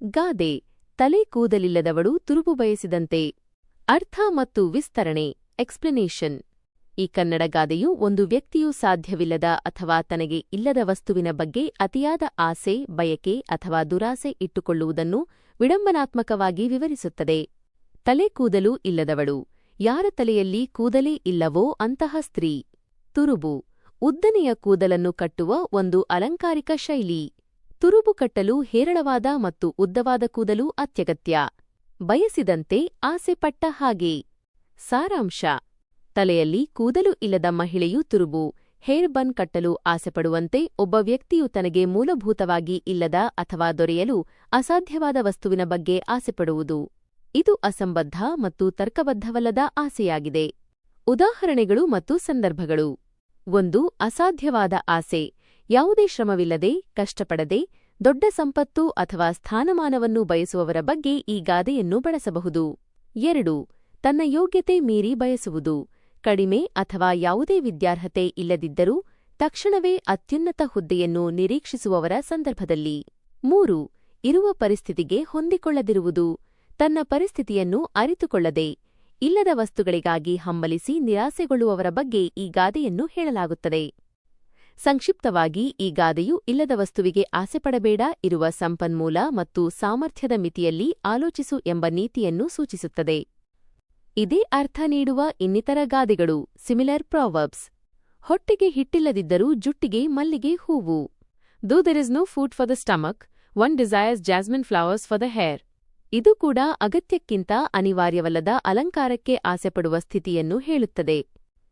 ಗಾದೆ, ತಲೆ ಕೂದಲಿಲ್ಲದವಳು ತುರುಬು ಬಯಸಿದಂತೆ. ಅರ್ಥ ಮತ್ತು ವಿಸ್ತರಣೆ, ಎಕ್ಸ್ಪ್ಲನೇಷನ್. ಈ ಕನ್ನಡ ಗಾದೆಯು ಒಂದು ವ್ಯಕ್ತಿಯು ಸಾಧ್ಯವಿಲ್ಲದ ಅಥವಾ ತನಗೆ ಇಲ್ಲದ ವಸ್ತುವಿನ ಬಗ್ಗೆ ಅತಿಯಾದ ಆಸೆ, ಬಯಕೆ ಅಥವಾ ದುರಾಸೆ ಇಟ್ಟುಕೊಳ್ಳುವುದನ್ನು ವಿಡಂಬನಾತ್ಮಕವಾಗಿ ವಿವರಿಸುತ್ತದೆ. ತಲೆ ಕೂದಲು ಇಲ್ಲದವಳು, ಯಾರ ತಲೆಯಲ್ಲಿ ಕೂದಲೇ ಇಲ್ಲವೋ ಅಂತಹ ಸ್ತ್ರೀ. ತುರುಬು ಉದ್ದನೆಯ ಕೂದಲನ್ನು ಕಟ್ಟುವ ಒಂದು ಅಲಂಕಾರಿಕ ಶೈಲಿ. ತುರುಬು ಕಟ್ಟಲು ಹೇರಳವಾದ ಮತ್ತು ಉದ್ದವಾದ ಕೂದಲು ಅತ್ಯಗತ್ಯ. ಬಯಸಿದಂತೆ ಆಸೆಪಟ್ಟ ಹಾಗೆ. ಸಾರಾಂಶ. ತಲೆಯಲ್ಲಿ ಕೂದಲು ಇಲ್ಲದ ಮಹಿಳೆಯು ತುರುಬು ಹೇರ್ ಬನ್ ಕಟ್ಟಲು ಆಸೆಪಡುವಂತೆ ಒಬ್ಬ ವ್ಯಕ್ತಿಯು ತನಗೆ ಮೂಲಭೂತವಾಗಿ ಇಲ್ಲದ ಅಥವಾ ದೊರೆಯಲು ಅಸಾಧ್ಯವಾದ ವಸ್ತುವಿನ ಬಗ್ಗೆ ಆಸೆಪಡುವುದು. ಇದು ಅಸಂಬದ್ಧ ಮತ್ತು ತರ್ಕಬದ್ಧವಲ್ಲದ ಆಸೆಯಾಗಿದೆ. ಉದಾಹರಣೆಗಳು ಮತ್ತು ಸಂದರ್ಭಗಳು. ಒಂದು, ಅಸಾಧ್ಯವಾದ ಆಸೆ. ಯಾವುದೇ ಶ್ರಮವಿಲ್ಲದೆ, ಕಷ್ಟಪಡದೆ, ದೊಡ್ಡ ಸಂಪತ್ತು ಅಥವಾ ಸ್ಥಾನಮಾನವನ್ನು ಬಯಸುವವರ ಬಗ್ಗೆ ಈ ಗಾದೆಯನ್ನು ಬಳಸಬಹುದು. ಎರಡು, ತನ್ನ ಯೋಗ್ಯತೆ ಮೀರಿ ಬಯಸುವುದು. ಕಡಿಮೆ ಅಥವಾ ಯಾವುದೇ ವಿದ್ಯಾರ್ಹತೆ ಇಲ್ಲದಿದ್ದರೂ ತಕ್ಷಣವೇ ಅತ್ಯುನ್ನತ ಹುದ್ದೆಯನ್ನು ನಿರೀಕ್ಷಿಸುವವರ ಸಂದರ್ಭದಲ್ಲಿ. ಮೂರು, ಇರುವ ಪರಿಸ್ಥಿತಿಗೆ ಹೊಂದಿಕೊಳ್ಳದಿರುವುದು. ತನ್ನ ಪರಿಸ್ಥಿತಿಯನ್ನು ಅರಿತುಕೊಳ್ಳದೆ, ಇಲ್ಲದ ವಸ್ತುಗಳಿಗಾಗಿ ಹಂಬಲಿಸಿ ನಿರಾಸೆಗೊಳ್ಳುವವರ ಬಗ್ಗೆ ಈ ಗಾದೆಯನ್ನು ಹೇಳಲಾಗುತ್ತದೆ. ಸಂಕ್ಷಿಪ್ತವಾಗಿ ಈ ಗಾದೆಯು ಇಲ್ಲದ ವಸ್ತುವಿಗೆ ಆಸೆಪಡಬೇಡ ಇರುವ ಸಂಪನ್ಮೂಲ ಮತ್ತು ಸಾಮರ್ಥ್ಯದ ಮಿತಿಯಲ್ಲಿ ಆಲೋಚಿಸು ಎಂಬ ನೀತಿಯನ್ನು ಸೂಚಿಸುತ್ತದೆ. ಇದೇ ಅರ್ಥ ನೀಡುವ ಇನ್ನಿತರ ಗಾದೆಗಳು, ಸಿಮಿಲರ್ ಪ್ರಾವರ್ಬ್ಸ್. ಹೊಟ್ಟೆಗೆ ಹಿಟ್ಟಿಲ್ಲದಿದ್ದರೂ ಜುಟ್ಟಿಗೆ ಮಲ್ಲಿಗೆ ಹೂವು. Though there is no food for the stomach one desires jasmine flowers for the hair ಇದು ಕೂಡ ಅಗತ್ಯಕ್ಕಿಂತ ಅನಿವಾರ್ಯವಲ್ಲದ ಅಲಂಕಾರಕ್ಕೆ ಆಸೆಪಡುವ ಸ್ಥಿತಿಯನ್ನು ಹೇಳುತ್ತದೆ.